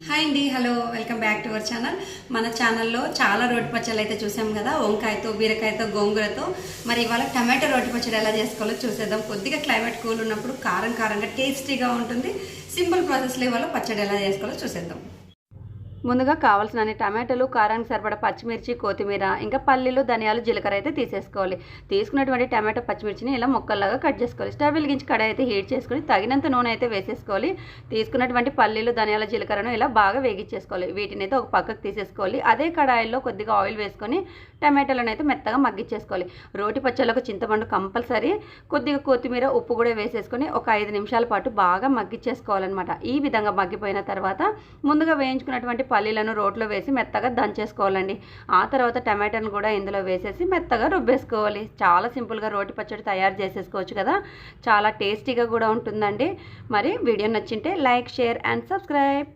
Hi అండి hello welcome back to our channel మన ఛానల్లో చాలా రోటి పచ్చళ్ళు అయితే చూసాం కదా వంకాయతో బీరకాయతో గోంగూరతో. మరి ఇవాళ టమాటో రోటి పచ్చడి ఎలా చేసుకోవాలో చూసేద్దాం. కొద్దిగా క్లైమేట్ కూల్ ఉన్నప్పుడు కారం కారంగా టేస్టీగా ఉంటుంది. సింపుల్ ప్రాసెస్లో ఇవాళ పచ్చడి ఎలా చేసుకోవాలో చూసేద్దాం. ముందుగా కావాల్సిన అన్ని టమాటాలు కారానికి సరిపడా పచ్చిమిర్చి కొత్తిమీర ఇంకా పల్లీలు ధనియాలు జీలకర్ర అయితే తీసేసుకోవాలి. తీసుకున్నటువంటి టమాటో పచ్చిమిర్చిని ఇలా మొక్కల్లాగా కట్ చేసుకోవాలి. స్టవ్ వెలిగించి కడాయి అయితే హీట్ చేసుకొని తగినంత నూనె అయితే వేసేసుకోవాలి. తీసుకున్నటువంటి పల్లీలు ధనియాల జీలకర్రను ఇలా బాగా వేగించేసుకోవాలి. వీటిని అయితే ఒక పక్కకు తీసేసుకోవాలి. అదే కడాయిలో కొద్దిగా ఆయిల్ వేసుకొని టమాటాలను అయితే మెత్తగా మగ్గించేసుకోవాలి. రోటి పచ్చళ్ళకు చింతపండు కంపల్సరీ. కొద్దిగా కొత్తిమీర ఉప్పు కూడా వేసేసుకొని ఒక ఐదు నిమిషాల పాటు బాగా మగ్గించేసుకోవాలన్నమాట. ఈ విధంగా మగ్గిపోయిన తర్వాత ముందుగా వేయించుకున్నటువంటి పల్లీలను రోట్లో వేసి మెత్తగా దంచేసుకోవాలండి. ఆ తర్వాత టమాటాను కూడా ఇందులో వేసేసి మెత్తగా రుబ్బేసుకోవాలి. చాలా సింపుల్గా రోటి పచ్చడి తయారు చేసేసుకోవచ్చు కదా. చాలా టేస్టీగా కూడా ఉంటుందండి. మరి వీడియో నచ్చింటే లైక్ షేర్ అండ్ సబ్స్క్రైబ్.